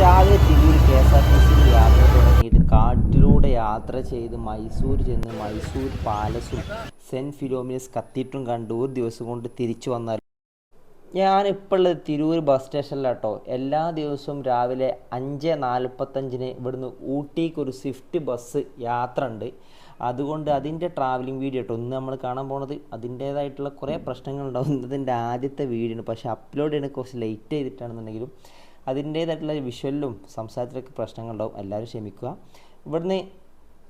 രാവിലെ Tirur K S R T സിയിൽ യാത്ര തുടങ്ങിയിട്ട് കാട്ടിലൂടെ യാത്ര ചെയ്ത് മൈസൂർ ചെന്ന് മൈസൂർ പാലസും സെന്റ് ഫിലോമിനസ് കത്തീഡ്രലും കണ്ട് ഒരു ദിവസം കൊണ്ട് തിരിച്ചു വന്നാൽ. ഞാനിപ്പോൾ ഉള്ളത് തിരൂർ ബസ് സ്റ്റേഷനിലാട്ടോ. എല്ലാ ദിവസവും രാവിലെ അഞ്ച് നാൽപ്പത്തഞ്ചിന് ഇവിടുന്ന് ഊട്ടിക്ക് ഒരു സ്വിഫ്റ്റ് ബസ് യാത്ര ഉണ്ട് അതുകൊണ്ട് അതിന്റെ ട്രാവലിംഗ് വീഡിയോ കേട്ടോ ഇന്ന് നമ്മൾ കാണാൻ പോണത് അതിന്റേതായിട്ടുള്ള കുറേ പ്രശ്നങ്ങളുണ്ടാവും. ഇന്നതിന്റെ ആദ്യത്തെ വീഡിയോ ആണ് പക്ഷേ അപ്ലോഡ് ചെയ്യണ കുറച്ച് ലേറ്റ് ചെയ്തിട്ടാണെന്നുണ്ടെങ്കിലും അതിന്റേതായിട്ടുള്ള വിഷ്വലിലും സംസാരത്തിലൊക്കെ പ്രശ്നങ്ങളുണ്ടാവും. എല്ലാവരും ക്ഷമിക്കുക. ഇവിടുന്ന്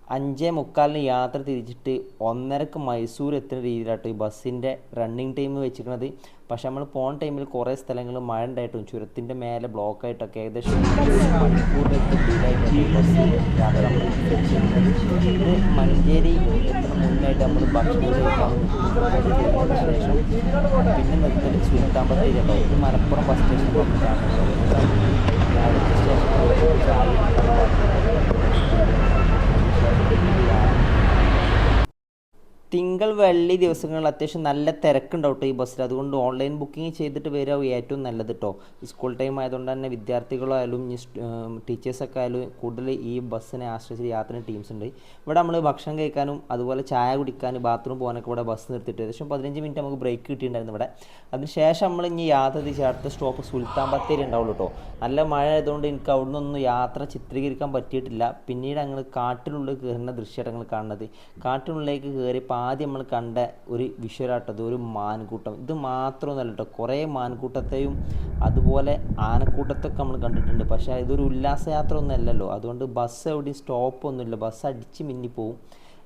അഞ്ചേ മുക്കാലിന് യാത്ര തിരിച്ചിട്ട് ഒന്നരക്ക് മൈസൂർ എത്തുന്ന രീതിയിലാട്ടോ ഈ ബസ്സിന്റെ റണ്ണിങ് ടൈം വെച്ചിരിക്കുന്നത് പക്ഷെ നമ്മൾ പോണ ടൈമിൽ കുറേ സ്ഥലങ്ങൾ മഴ ഉണ്ടായിട്ടും ചുരത്തിന്റെ മേലെ ബ്ലോക്ക് ആയിട്ടൊക്കെ ഏകദേശം മഞ്ചേരി എത്തുന്ന മുന്നായിട്ട് നമ്മൾ ഭക്ഷണം ശേഷം പിന്നെ നിർത്തി സുൽത്താൻ ബത്തേരി മലപ്പുറം ബസ് സ്റ്റേഷൻ വന്നിട്ടാണ് അടുത്ത സ്റ്റേഷൻ ചായ തിങ്കൾ വെള്ളി ദിവസങ്ങളിൽ അത്യാവശ്യം നല്ല തിരക്കുണ്ടാവും കേട്ടോ ഈ ബസ്സിൽ അതുകൊണ്ട് ഓൺലൈൻ ബുക്കിംഗ് ചെയ്തിട്ട് വരിക ഏറ്റവും നല്ലത് കേട്ടോ സ്കൂൾ ടൈം ആയതുകൊണ്ട് തന്നെ വിദ്യാർത്ഥികളായാലും ടീച്ചേഴ്സൊക്കെ ആയാലും കൂടുതൽ ഈ ബസ്സിനെ ആശ്രയിച്ച് യാത്ര ടീംസ് ഉണ്ട്. ഇവിടെ നമ്മൾ ഭക്ഷണം കഴിക്കാനും അതുപോലെ ചായ കുടിക്കാനും ബാത്റൂം പോകാനൊക്കെ ഇവിടെ ബസ് നിർത്തിയിട്ട് ഏകദേശം പതിനഞ്ച് മിനിറ്റ് നമുക്ക് ബ്രേക്ക് കിട്ടിയിട്ടുണ്ടായിരുന്നു ഇവിടെ. അതിനുശേഷം നമ്മൾ ഇനി യാത്ര തിരിച്ച് അടുത്ത സ്റ്റോപ്പ് സുൽത്താൻ ബത്തേരി ഉണ്ടാവുള്ളൂ കേട്ടോ നല്ല മഴ ആയതുകൊണ്ട് എനിക്ക് അവിടെ നിന്നൊന്നും യാത്ര ചിത്രീകരിക്കാൻ പറ്റിയിട്ടില്ല. പിന്നീട് ഞങ്ങൾ കാട്ടിനുള്ളിൽ കയറുന്ന ദൃശ്യമാണ് കാണുന്നത്. കാട്ടിനുള്ളിലേക്ക് കയറിയപ്പോൾ ആദ്യം നമ്മൾ കണ്ട ഒരു വിഷ്വലാട്ടത് ഒരു മാൻകൂട്ടം. ഇത് മാത്രമൊന്നുമല്ല കേട്ടോ കുറേ മാൻകൂട്ടത്തെയും അതുപോലെ ആനക്കൂട്ടത്തൊക്കെ നമ്മൾ കണ്ടിട്ടുണ്ട്. പക്ഷേ ഇതൊരു ഉല്ലാസയാത്ര ഒന്നും അല്ലല്ലോ. അതുകൊണ്ട് ബസ് എവിടെയും സ്റ്റോപ്പ് ഒന്നുമില്ല. ബസ് അടിച്ച് മിന്നിപ്പോവും.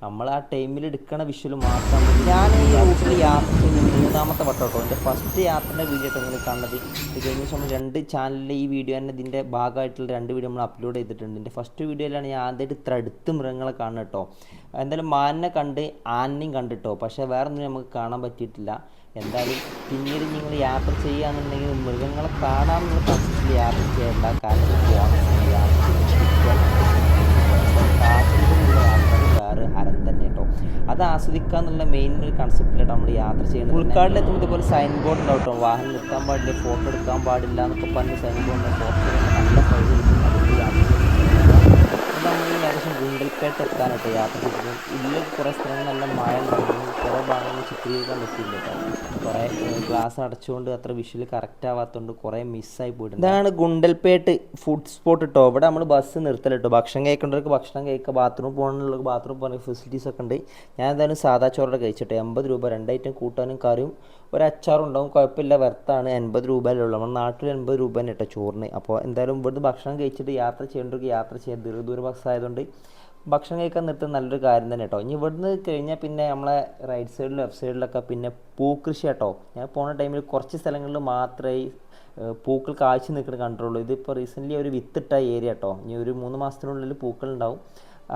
നമ്മൾ ആ ടൈമിൽ എടുക്കണ വിഷ്വൽ മാത്രം ഞാൻ ഈ റൂട്ടിൽ യാത്ര ചെയ്യുന്ന മൂന്നാമത്തെ വട്ടം കേട്ടോ എന്റെ ഫസ്റ്റ് യാത്രയുടെ വീഡിയോ ആയിട്ട് നിങ്ങൾ കണ്ടത് ഇത് കഴിഞ്ഞ രണ്ട് ചാനലിൽ ഈ വീഡിയോ തന്നെ ഇതിന്റെ ഭാഗമായിട്ടുള്ള രണ്ട് വീഡിയോ നമ്മൾ അപ്ലോഡ് ചെയ്തിട്ടുണ്ട്. എന്റെ ഫസ്റ്റ് വീഡിയോയിലാണ് ഞാൻ ആദ്യമായിട്ട് ഇത്ര അടുത്ത് മൃഗങ്ങളെ കാണുന്നത് കേട്ടോ. എന്തായാലും മാനിനെ കണ്ട് ആനനെയും കണ്ടിട്ടോ. പക്ഷേ വേറെ ഒന്നും നമുക്ക് കാണാൻ പറ്റിയിട്ടില്ല. എന്തായാലും പിന്നീട് നിങ്ങൾ യാത്ര ചെയ്യുകയാണെന്നുണ്ടെങ്കിൽ മൃഗങ്ങളെ കാണാമെന്നുള്ള കൺസെപ്റ്റിൽ യാത്ര ചെയ്യേണ്ട കാരണം പോകണം അത് ആസ്വദിക്കുക എന്നുള്ള മെയിൻ ഒരു കൺസെപ്റ്റിലായിട്ട് നമ്മൾ യാത്ര ചെയ്യുന്നത്. ഉൾക്കാടിലെത്തുമ്പോൾ ഇതുപോലെ സൈൻ ബോർഡ് ഉണ്ടാവും വാഹനം നിർത്താൻ പാടില്ല ഫോട്ടോ എടുക്കാൻ പാടില്ല എന്നൊക്കെ പറഞ്ഞ് സൈൻ ബോർഡിന്റെ ഫോട്ടോ നല്ല ചെയ്യുന്നത്. നമ്മൾ ഏകദേശം എത്താനായിട്ട് യാത്ര ചെയ്തത് ഉള്ളിൽ കുറേ സ്ഥലങ്ങൾ നല്ല മഴ ഉണ്ടായിരുന്നു. കുറേ ഭാഗങ്ങൾ ചിത്രീകരിക്കാൻ പറ്റിയില്ല കുറേ ഗ്ലാസ് അടച്ചുകൊണ്ട് അത്ര വിഷ്വൽ കറക്റ്റ് ആവാത്തതുകൊണ്ട് കുറേ മിസ്സായി പോയിട്ടുണ്ട്. ഇതാണ് ഗുണ്ടൽപേട്ട് ഫുഡ് സ്പോട്ട് കേട്ടോ ഇവിടെ നമ്മൾ ബസ് നിർത്തല കേട്ടോ ഭക്ഷണം കഴിക്കേണ്ടവർക്ക് ഭക്ഷണം കഴിക്കുക ബാത്റൂം പോകാനുള്ള ബാത്റൂം പോകുന്ന ഫെസിലിറ്റീസ് ഒക്കെ ഉണ്ട്. ഞാൻ എന്തായാലും സാധാ ചോറോടെ കഴിച്ചിട്ട്. എൺപത് രൂപ രണ്ട് ഐറ്റം കൂട്ടാനും കറിയും ഒരു അച്ചാറും ഉണ്ടാവും കുഴപ്പമില്ല വെർത്താണ് എൺപത് രൂപയിലുള്ളൂ നമ്മുടെ നാട്ടിൽ എൺപത് രൂപ തന്നെ കേട്ടോ ചോറിന്. അപ്പോൾ എന്തായാലും ഇവിടുന്ന് ഭക്ഷണം കഴിച്ചിട്ട് യാത്ര ചെയ്യേണ്ടവർക്ക് യാത്ര ചെയ്യാൻ ദീർഘദൂര ബസ് ആയതുകൊണ്ട് ഭക്ഷണം കഴിക്കാൻ നിർത്തുന്ന നല്ലൊരു കാര്യം തന്നെ കേട്ടോ ഇനി ഇവിടുന്ന് കഴിഞ്ഞാൽ പിന്നെ നമ്മളെ റൈറ്റ് സൈഡിലും ലെഫ്റ്റ് സൈഡിലൊക്കെ പിന്നെ പൂക്കൃഷി കേട്ടോ ഞാൻ പോണ ടൈമിൽ കുറച്ച് സ്ഥലങ്ങളിൽ മാത്രമേ പൂക്കൾ കാഴ്ച നിൽക്കുന്നത് കണ്ടിട്ടുള്ളൂ. ഇതിപ്പോൾ റീസെന്റ്ലി ഒരു വിത്തിട്ട ഏരിയ കേട്ടോ ഇനി ഒരു മൂന്ന് മാസത്തിനുള്ളിൽ പൂക്കൾ ഉണ്ടാവും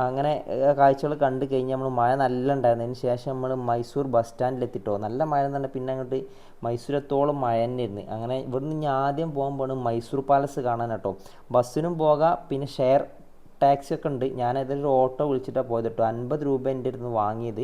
അങ്ങനെ കാഴ്ചകൾ കണ്ടു കഴിഞ്ഞ് നമ്മൾ മഴ നല്ല ഉണ്ടായിരുന്നു. അതിന് ശേഷം നമ്മൾ മൈസൂർ ബസ് സ്റ്റാൻഡിൽ എത്തിട്ടോ. നല്ല മഴ പറഞ്ഞാൽ പിന്നെ അങ്ങോട്ട് മൈസൂരത്തോളം മഴ തന്നെയായിരുന്നു അങ്ങനെ ഇവിടുന്ന് ഞാൻ ആദ്യം പോകാൻ പോകണം മൈസൂർ പാലസ് കാണാൻ കേട്ടോ ബസ്സിനും പോകാം പിന്നെ ഷെയർ ടാക്സി ഒക്കെ ഉണ്ട്. ഞാൻ ഏതൊരു ഓട്ടോ വിളിച്ചിട്ടാണ് പോയത് കേട്ടോ. അൻപത് രൂപ എന്റെ അടുത്ത് വാങ്ങിയത്.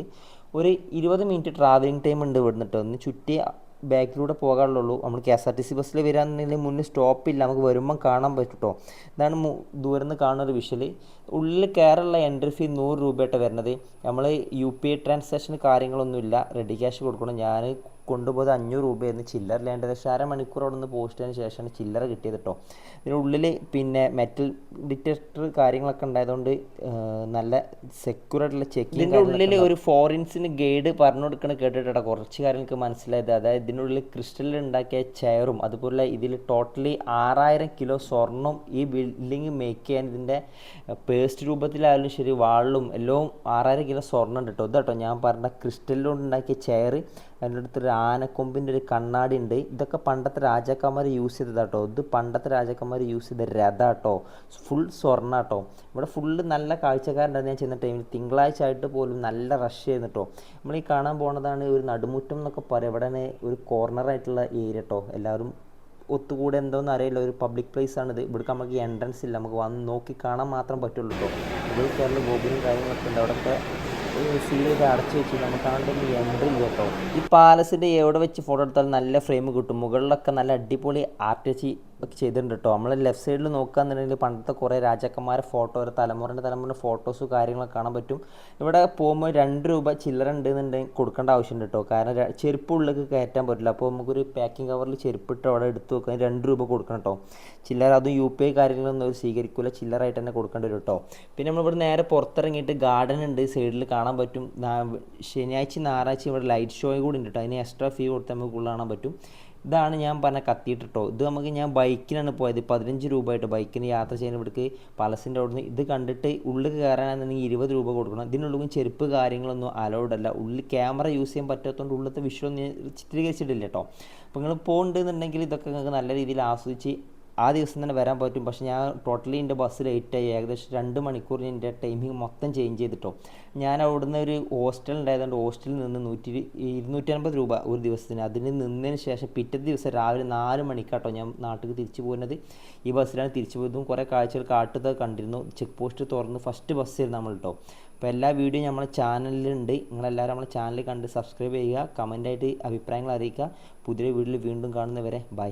ഒരു ഇരുപത് മിനിറ്റ് ട്രാവലിംഗ് ടൈം ഉണ്ട് ഇവിടുന്ന് കേട്ടോ. ഒന്ന് ചുറ്റി ബാക്കിലൂടെ പോകാനുള്ളൂ നമ്മൾ K S R T C ബസ്സിൽ വരാന്നുണ്ടെങ്കിൽ മുന്നിൽ സ്റ്റോപ്പില്ല നമുക്ക് വരുമ്പം കാണാൻ പറ്റും കേട്ടോ. ഇതാണ് ദൂരം നിന്ന് കാണുന്ന ഒരു വിഷ്വൽ ഉള്ളിൽ കയറുള്ള എൻട്രി ഫീ നൂറ് രൂപയായിട്ട് വരുന്നത്. നമ്മൾ യു പി ഐ ട്രാൻസാക്ഷന് കാര്യങ്ങളൊന്നുമില്ല. റെഡി ക്യാഷ് കൊടുക്കണം. ഞാൻ കൊണ്ടുപോയത് അഞ്ഞൂറ് രൂപയായിരുന്നു. ചില്ലറില്ലാണ്ട് ഏകദേശം അരമണിക്കൂർ അവിടെ നിന്ന് പോസ്റ്റിന് ശേഷമാണ് ചില്ലറ കിട്ടിയത് കേട്ടോ ഇതിനുള്ളിൽ പിന്നെ മെറ്റൽ ഡിറ്റക്ടർ കാര്യങ്ങളൊക്കെ ഉണ്ടായതുകൊണ്ട് നല്ല സെക്യൂർ ആയിട്ടുള്ള ചെക്കിംഗ് ഇതിന്റെ ഉള്ളിൽ ഒരു ഫോറിൻസിന് ഗൈഡ് പറഞ്ഞു കൊടുക്കണ കേട്ടിട്ടാണ് കുറച്ച് കാര്യങ്ങൾക്ക് മനസ്സിലായത്. അതായത് ഇതിനുള്ളിൽ ക്രിസ്റ്റലിൽ ഉണ്ടാക്കിയ ചെയറും അതുപോലെ ഇതിൽ ടോട്ടലി ആറായിരം കിലോ സ്വർണം ഈ ബിൽഡിങ് മേക്ക് ചെയ്യാൻ ഇതിന്റെ പേസ്റ്റ് രൂപത്തിലായാലും ശരി വാളിലും എല്ലാം ആറായിരം കിലോ സ്വർണം ഉണ്ട് കേട്ടോ ഇതാട്ടോ ഞാൻ പറഞ്ഞ ക്രിസ്റ്റലിലുകൊണ്ട് ഉണ്ടാക്കിയ ചെയർ അതിന്റെ അടുത്തൊരു ആനക്കൊമ്പിന്റെ ഒരു കണ്ണാടി ഉണ്ട് ഇതൊക്കെ പണ്ടത്തെ രാജാക്കന്മാർ യൂസ് ചെയ്തതാട്ടോ. ഇത് പണ്ടത്തെ രാജാക്കന്മാർ യൂസ് ചെയ്ത രഥ കേട്ടോ ഫുൾ സ്വർണ കേട്ടോ ഇവിടെ ഫുള്ള് നല്ല കാഴ്ചക്കാരുണ്ടായിരുന്നു. ഞാൻ ചെന്ന ടൈമിൽ തിങ്കളാഴ്ച ആയിട്ട് പോലും നല്ല റഷ് ചെയ്യുന്നു കേട്ടോ നമ്മൾ ഈ കാണാൻ പോണതാണ് ഒരു നടുമുറ്റം എന്നൊക്കെ പറയും. ഇവിടെ ഒരു കോർണറായിട്ടുള്ള ഏരിയ കേട്ടോ എല്ലാവരും ഒത്തുകൂടെ എന്തോന്ന് അറിയില്ല. ഒരു പബ്ലിക് പ്ലേസ് ആണിത്. ഇവിടേക്ക് നമുക്ക് എൻട്രൻസ് ഇല്ല. നമുക്ക് വന്ന് നോക്കി കാണാൻ മാത്രം പറ്റുള്ളൂ കേട്ടോ ഇവിടെ കയറുന്ന ഗോപുരം കാര്യങ്ങളൊക്കെ ഉണ്ട്. അവിടെയൊക്കെ സീൽ ചെയ്ത് അടച്ച് വെച്ച് നമുക്ക് ആളുടെ എൻട്രി കേട്ടോ ഈ പാലസിന്റെ എവിടെ വെച്ച് ഫോട്ടോ എടുത്താലും നല്ല ഫ്രെയിം കിട്ടും. മുകളിലൊക്കെ നല്ല അടിപൊളി ആർട്ടിച്ച് ഒക്കെ ചെയ്തിട്ടുണ്ട് കേട്ടോ നമ്മൾ ലെഫ്റ്റ് സൈഡിൽ നോക്കുകയെന്നുണ്ടെങ്കിൽ പണ്ടത്തെ കുറേ രാജാക്കന്മാരെ ഫോട്ടോ ഒരു തലമുറേന്റെ തലമുറ ഫോട്ടോസ് കാര്യങ്ങളൊക്കെ കാണാൻ പറ്റും. ഇവിടെ പോകുമ്പോൾ രണ്ട് രൂപ ചില്ലറ ഉണ്ട് എന്നുണ്ടെങ്കിൽ കൊടുക്കേണ്ട ആവശ്യമുണ്ട് കേട്ടോ കാരണം ചെരുപ്പ് ഉള്ളിലേക്ക് കയറ്റാൻ പറ്റില്ല. അപ്പോൾ നമുക്കൊരു പാക്കിംഗ് കവറിൽ ചെരുപ്പിട്ട് അവിടെ എടുത്ത് വെക്കാൻ രണ്ട് രൂപ കൊടുക്കണം കേട്ടോ ചില്ലറ അതും യു പി ഐ കാര്യങ്ങളൊന്നും അവർ സ്വീകരിക്കില്ല ചില്ലറായിട്ട് തന്നെ കൊടുക്കേണ്ടി വരും കേട്ടോ പിന്നെ നമ്മളിവിടെ നേരെ പുറത്തിറങ്ങിയിട്ട് ഗാർഡൻ ഉണ്ട്. സൈഡിൽ കാണാൻ പറ്റും. ശനിയാഴ്ച ഞായറാഴ്ച ഇവിടെ ലൈറ്റ് ഷോയും കൂടി ഉണ്ട് കേട്ടോ അതിന് എക്സ്ട്രാ ഫീ കൊടുത്ത് നമുക്ക് ഉള്ളിൽ കാണാൻ പറ്റും. ഇതാണ് ഞാൻ പറഞ്ഞ കത്തിയിട്ട് കേട്ടോ ഇത് നമുക്ക് ഞാൻ ബൈക്കിനാണ് പോയത്. പതിനഞ്ച് രൂപ ആയിട്ട് ബൈക്കിന് യാത്ര ചെയ്യുന്ന ഇവിടേക്ക് പലസിന്റെ അവിടെ നിന്ന് ഇത് കണ്ടിട്ട് ഉള്ളിൽ കയറാനാണെന്നുണ്ടെങ്കിൽ ഇരുപത് രൂപ കൊടുക്കണം. ഇതിനുള്ളിൽ ചെരുപ്പ് കാര്യങ്ങളൊന്നും അലൗഡ് അല്ല. ഉള്ളിൽ ക്യാമറ യൂസ് ചെയ്യാൻ പറ്റാത്തതുകൊണ്ട് ഒന്നും ഞാൻ ചിത്രീകരിച്ചിട്ടില്ല കേട്ടോ അപ്പോൾ നിങ്ങൾ പോകുന്നുണ്ടെന്നുണ്ടെങ്കിൽ ഇതൊക്കെ നിങ്ങൾക്ക് നല്ല രീതിയിൽ ആസ്വദിച്ച് ആ ദിവസം തന്നെ വരാൻ പറ്റും. പക്ഷെ ഞാൻ ടോട്ടലി എന്റെ ബസ് ലേറ്റായി ഏകദേശം രണ്ട് മണിക്കൂർ എന്റെ ടൈമിംഗ് മൊത്തം ചേഞ്ച് ചെയ്തിട്ടോ. ഞാൻ അവിടുന്ന് ഒരു ഹോസ്റ്റൽ ഉണ്ടായതുകൊണ്ട് ഹോസ്റ്റലിൽ നിന്ന് നൂറ്റി ഇരുന്നൂറ്റൻപത് രൂപ ഒരു ദിവസത്തിന്. അതിന് നിന്നതിന് ശേഷം പിറ്റേ ദിവസം രാവിലെ നാല് മണിക്കാട്ടോ ഞാൻ നാട്ടിൽ തിരിച്ചു പോകുന്നത്. ഈ ബസ്സിലാണ് തിരിച്ചു പോയതും കുറേ കാഴ്ചകൾ കാട്ടുന്നത് കണ്ടിരുന്നു. ചെക്ക് പോസ്റ്റ് തുറന്ന് ഫസ്റ്റ് ബസ്സിൽ ആയിരുന്നു നമ്മൾ കേട്ടോ അപ്പോൾ എല്ലാ വീഡിയോയും നമ്മളെ ചാനലിലുണ്ട് നിങ്ങളെല്ലാവരും നമ്മളെ ചാനൽ കണ്ട് സബ്സ്ക്രൈബ് ചെയ്യുക കമന്റായിട്ട് അഭിപ്രായങ്ങൾ അറിയിക്കുക. പുതിയ വീഡിയോയിൽ വീണ്ടും കാണുന്നവരെ ബൈ